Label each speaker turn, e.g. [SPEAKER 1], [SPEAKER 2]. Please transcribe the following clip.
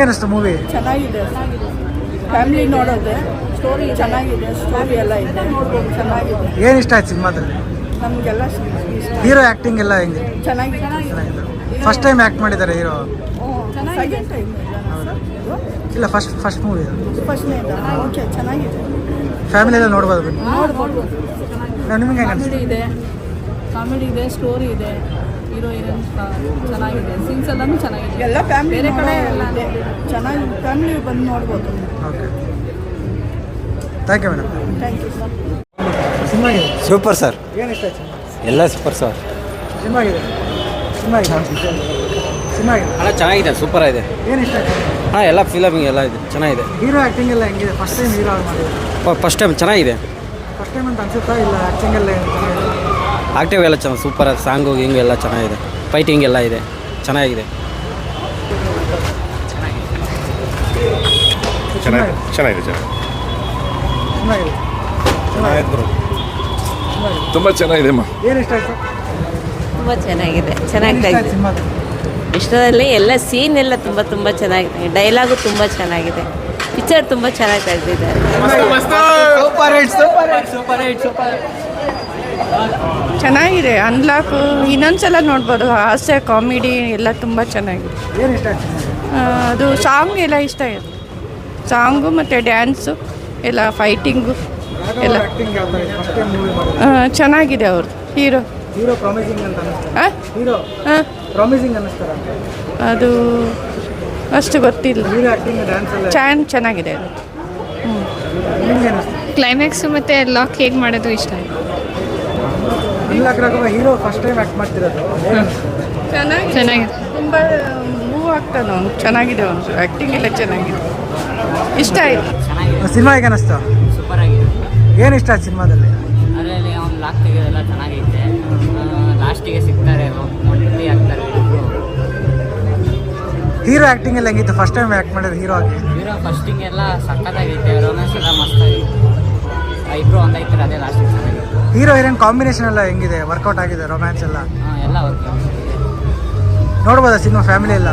[SPEAKER 1] ಹೇಗೆ ಅನಿಸ್ತು ಮೂವಿ
[SPEAKER 2] ಚೆನ್ನಾಗಿದೆ. ಫ್ಯಾಮಿಲಿ ನೋಡೋದೆ ಸ್ಟೋರಿ ಚೆನ್ನಾಗಿದೆ ಸ್ಟೋರಿ ಎಲ್ಲ ಇದೆ. ಚೆನ್ನಾಗಿದೆ.
[SPEAKER 1] ಏನು ಇಷ್ಟ ಆಯ್ತು ಸಿನಿಮಾದಲ್ಲಿ?
[SPEAKER 2] ನಮಗೆಲ್ಲ
[SPEAKER 1] ಹೀರೋ ಆ್ಯಕ್ಟಿಂಗ್ ಎಲ್ಲ ಹೆಂಗೆ?
[SPEAKER 2] ಚೆನ್ನಾಗಿದೆ.
[SPEAKER 1] ಫಸ್ಟ್ ಟೈಮ್ ಆ್ಯಕ್ಟ್ ಮಾಡಿದ್ದಾರೆ ಹೀರೋ ಇಲ್ಲ ಫಸ್ಟ್ ಫಸ್ಟ್ ಮೂವಿ
[SPEAKER 2] ಫಸ್ಟ್ನೇ ಓಕೆ ಚೆನ್ನಾಗಿದೆ.
[SPEAKER 1] ಫ್ಯಾಮಿಲಿ ಎಲ್ಲ ನೋಡ್ಬೋದು ನಿಮಗೆ
[SPEAKER 2] ನೋಡ್ಬೋದು
[SPEAKER 1] ಹೆಂಗೆ
[SPEAKER 3] ಇದೆ. ಕಾಮಿಡಿ ಇದೆ ಸ್ಟೋರಿ ಇದೆ. ಹೀರೋಯಿನ್ ಚೆನ್ನಾಗಿದೆ. ಸೀನ್ಸ್ ಎಲ್ಲಾನು ಚೆನ್ನಾಗಿದೆ.
[SPEAKER 2] ಎಲ್ಲ ಫ್ಯಾಮಿಲಿ
[SPEAKER 3] ಬೇರೆ ಕಡೆ ಎಲ್ಲ
[SPEAKER 2] ಇದೆ. ಚೆನ್ನಾಗಿ ಫ್ಯಾಮಿಲಿ ಬಂದು ನೋಡ್ಬೋದು.
[SPEAKER 1] Okay thank you madam
[SPEAKER 2] thank you sir
[SPEAKER 1] cinema ಇದೆ
[SPEAKER 4] ಸೂಪರ್ ಸರ್
[SPEAKER 1] ಏನು ಇಷ್ಟ ಆಯ್ತು?
[SPEAKER 4] ಎಲ್ಲ ಸೂಪರ್ ಸರ್
[SPEAKER 1] ಸಿನಿಮಾ ಇದೆ ಸಿನಿಮಾ ಇದೆ ಸಿನಿಮಾ ಇದೆ
[SPEAKER 4] ಅಣ್ಣ ಚೆನ್ನಾಗಿದೆ ಸೂಪರ್ ಆಗಿದೆ.
[SPEAKER 1] ಏನು ಇಷ್ಟ ಆಯ್ತು?
[SPEAKER 4] ಹಾಂ ಎಲ್ಲ ಫಿಲಮಿಂಗ್ ಎಲ್ಲ ಇದೆ ಚೆನ್ನಾಗಿದೆ.
[SPEAKER 1] ಹೀರೋ ಆಕ್ಟಿಂಗ್ ಎಲ್ಲ ಹೆಂಗಿದೆ? First time hero
[SPEAKER 4] first time ಚೆನ್ನಾಗಿದೆ.
[SPEAKER 1] ಫಸ್ಟ್ ಟೈಮ್ ಅಂತ ಅನ್ಸುತ್ತಾ? ಇಲ್ಲ ಆಕ್ಟಿಂಗ್ ಎಲ್ಲ
[SPEAKER 4] ಆಕ್ಟಿವ್ ಎಲ್ಲ ಚೆನ್ನಾಗಿ ಸೂಪರ್ ಸಾಂಗು ಹಿಂಗೆ ಎಲ್ಲ ಚೆನ್ನಾಗಿದೆ. ಫೈಟಿಂಗ್ ಎಲ್ಲ ಇದೆ ಚೆನ್ನಾಗಿದೆ.
[SPEAKER 5] ಚೆನ್ನಾಗಿದೆ ಚೆನ್ನಾಗಿದೆ ಚೆನ್ನಾಗಿದೆ
[SPEAKER 1] ಚೆನ್ನಾಗಿದೆ
[SPEAKER 5] ತುಂಬ ಚೆನ್ನಾಗಿದೆ ಅಮ್ಮ.
[SPEAKER 1] ಏನು ಇಷ್ಟ ಆಯ್ತು?
[SPEAKER 6] ತುಂಬ ಚೆನ್ನಾಗಿದೆ ಚೆನ್ನಾಗಿ ಇಷ್ಟದಲ್ಲಿ ಎಲ್ಲ ಸೀನ್ ಎಲ್ಲ ತುಂಬ ತುಂಬ ಚೆನ್ನಾಗಿದೆ ಡೈಲಾಗು ತುಂಬ ಚೆನ್ನಾಗಿದೆ. ಪಿಕ್ಚರ್ ತುಂಬ ಚೆನ್ನಾಗಿ ತೆಗೆದಿದ್ದಾರೆ.
[SPEAKER 2] ಚೆನ್ನಾಗಿದೆ. ಅನ್ಲಾಕ್ ಇನ್ನೊಂದ್ಸಲ ನೋಡ್ಬೋದು. ಹಾಸ್ಯ ಕಾಮಿಡಿ ಎಲ್ಲ ತುಂಬ ಚೆನ್ನಾಗಿದೆ.
[SPEAKER 1] ಏನು ಇಷ್ಟ ಆಯ್ತು
[SPEAKER 2] ಅದು ಸಾಂಗ್ ಎಲ್ಲ ಇಷ್ಟ ಆಯಿತು. ಸಾಂಗು ಮತ್ತು ಡ್ಯಾನ್ಸು ಎಲ್ಲ ಫೈಟಿಂಗು ಎಲ್ಲ. ಚೆನ್ನಾಗಿದೆ ಅವ್ರದ್ದು ಹೀರೋ ಅದು ಅಷ್ಟು ಗೊತ್ತಿಲ್ಲ.
[SPEAKER 1] ಹೀರೋ ಆ್ಯಕ್ಟಿಂಗ್ ಡ್ಯಾನ್ಸ್
[SPEAKER 2] ಚಾನ್ ಚೆನ್ನಾಗಿದೆ ಅದು.
[SPEAKER 7] ಕ್ಲೈಮ್ಯಾಕ್ಸ್ ಮತ್ತು ಲಾಕ್ ಹೇಗೆ ಮಾಡೋದು ಇಷ್ಟ? ಆಯ್ತು
[SPEAKER 1] ಹೀರೋ ಫಸ್ಟ್ ಟೈಮ್ ಆಕ್ಟ್ ಮಾಡ್ತಿರೋದು.
[SPEAKER 2] ಚೆನ್ನಾಗಿ
[SPEAKER 7] ಚೆನ್ನಾಗಿದೆ.
[SPEAKER 2] ತುಂಬ ಮೂವ್ ಆಗ್ತಾನೆ ಅವನು. ಚೆನ್ನಾಗಿದೆ ಅವನು. ಆ್ಯಕ್ಟಿಂಗ್ ಎಲ್ಲ ಚೆನ್ನಾಗಿದೆ. ಇಷ್ಟ ಆಯಿತು.
[SPEAKER 1] ಸಿನಿಮಾ ಹೇಗೆ ಅನಿಸ್ತು?
[SPEAKER 8] ಸೂಪರ್ ಆಗಿದೆ
[SPEAKER 1] ಏನು ಇಷ್ಟ ಆಯ್ತು ಸಿನಿಮಾದಲ್ಲಿ?
[SPEAKER 8] ಅದರಲ್ಲಿ ಅವ್ನು ಲಾಕ್ ತೆಗೆಯೋದೆಲ್ಲ ಚೆನ್ನಾಗೈತೆ. ಲಾಸ್ಟಿಗೆ ಸಿಗ್ತಾರೆ ಒಂಟಿ ಆಗ್ತಾರೆ
[SPEAKER 1] ಹೀರೋ ಆ್ಯಕ್ಟಿಂಗ್ ಎಲ್ಲ ಹೆಂಗಿತ್ತು? ಫಸ್ಟ್ ಟೈಮ್ ಆ್ಯಕ್ಟ್ ಮಾಡಿದ್ರು ಹೀರೋ ಆಗಿ.
[SPEAKER 8] ಹೀರೋ ಫಸ್ಟಿಂಗ್ ಎಲ್ಲ ಸಖತ್ತಾಗೈತೆ. ರೊಮ್ಯಾನ್ಸ್ ಎಲ್ಲ ಮಸ್ತಾಗಿತ್ತು ಇಬ್ಬರು ಒಂದಾಯ್ತಾರೆ ಅದೇ ಲಾಸ್ಟಿಗೆ ಚೆನ್ನಾಗಿದೆ
[SPEAKER 1] ಹೀರೋ ಹೀರೋಯಿನ್ ಕಾಂಬಿನೇಷನ್ ಎಲ್ಲ ಹೆಂಗಿದೆ? ವರ್ಕೌಟ್ ಆಗಿದೆ ರೊಮ್ಯಾನ್ಸ್ ಎಲ್ಲ?
[SPEAKER 8] ಎಲ್ಲ
[SPEAKER 1] ನೋಡ್ಬೋದಾ ಸಿನಿಮಾ? ಫ್ಯಾಮಿಲಿ ಎಲ್ಲ?